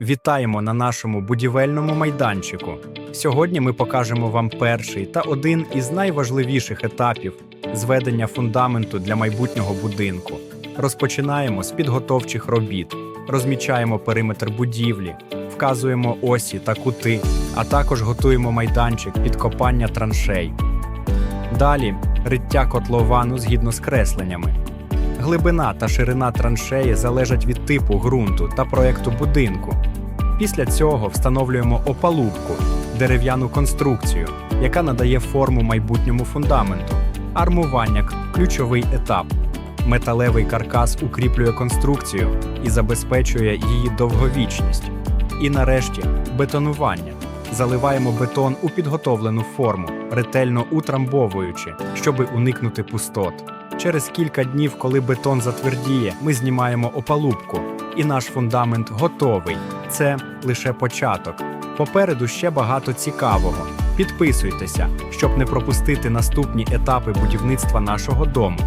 Вітаємо на нашому будівельному майданчику. Сьогодні ми покажемо вам перший та один із найважливіших етапів зведення фундаменту для майбутнього будинку. Розпочинаємо з підготовчих робіт, розмічаємо периметр будівлі, вказуємо осі та кути, а також готуємо майданчик під копання траншей. Далі риття котловану згідно з кресленнями. Глибина та ширина траншеї залежать від типу ґрунту та проекту будинку. Після цього встановлюємо опалубку, дерев'яну конструкцію, яка надає форму майбутньому фундаменту. Армування ключовий етап. Металевий каркас укріплює конструкцію і забезпечує її довговічність. І нарешті бетонування. Заливаємо бетон у підготовлену форму, ретельно утрамбовуючи, щоби уникнути пустот. Через кілька днів, коли бетон затвердіє, ми знімаємо опалубку, і наш фундамент готовий. Це лише початок. Попереду ще багато цікавого. Підписуйтеся, щоб не пропустити наступні етапи будівництва нашого дому.